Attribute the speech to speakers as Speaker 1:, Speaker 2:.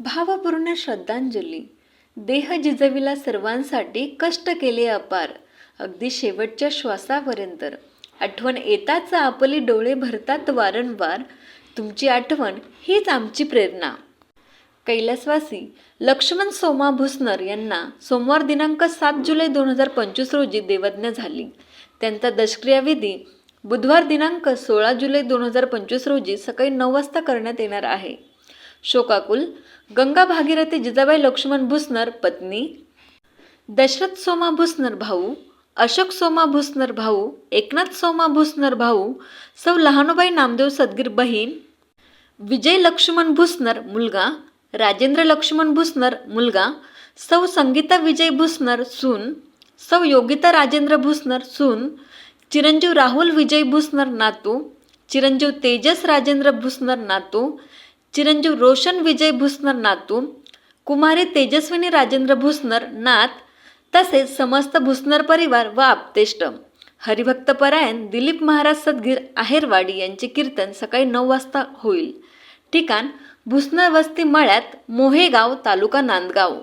Speaker 1: भावपूर्ण श्रद्धांजली. देह जिजविला सर्वांसाठी कष्ट केले अपार. अगदी शेवटच्या श्वासापर्यंत. आठवण येताच आपली डोळे भरतात वारंवार. तुमची आठवण हीच आमची प्रेरणा. कैलासवासी लक्ष्मण सोमा भुसनर यांना सोमवार दिनांक सात जुलै दोन हजार पंचवीस रोजी देवज्ञ झाली. त्यांचा दशक्रियाविधी बुधवार दिनांक सोळा जुलै दोन हजार पंचवीस रोजी सकाळी नऊ वाजता करण्यात येणार आहे. शोकाकुल गंगा भागीरथी जिजाबाई लक्ष्मण भुसनर पत्नी दशरथ सोमा भुसनर भाऊ अशोक सोमा भुसनर भाऊ एकनाथ सोमा भुसनर भाऊ सौ लहानोबाई नामदेव सदगीर बहीण विजय लक्ष्मण भुसनर मुलगा राजेंद्र लक्ष्मण भुसनर मुलगा सौ संगीता विजय भुसनर सून सौ योगिता राजेंद्र भुसनर सून चिरंजीव राहुल विजय भुसनर नातू चिरंजीव तेजस राजेंद्र भुसनर नातू चिरंजीव रोशन विजय भुसनर नातू कुमारी तेजस्विनी राजेंद्र भुसनर नात तसेच समस्त भुसनर परिवार व आप्तेष्ट. हरिभक्तपरायण दिलीप महाराज सदगीर आहेरवाडी यांचे कीर्तन सकाळी नऊ वाजता होईल. ठिकाण भुसनर वस्ती मळ्यात मोहेगाव तालुका नांदगाव.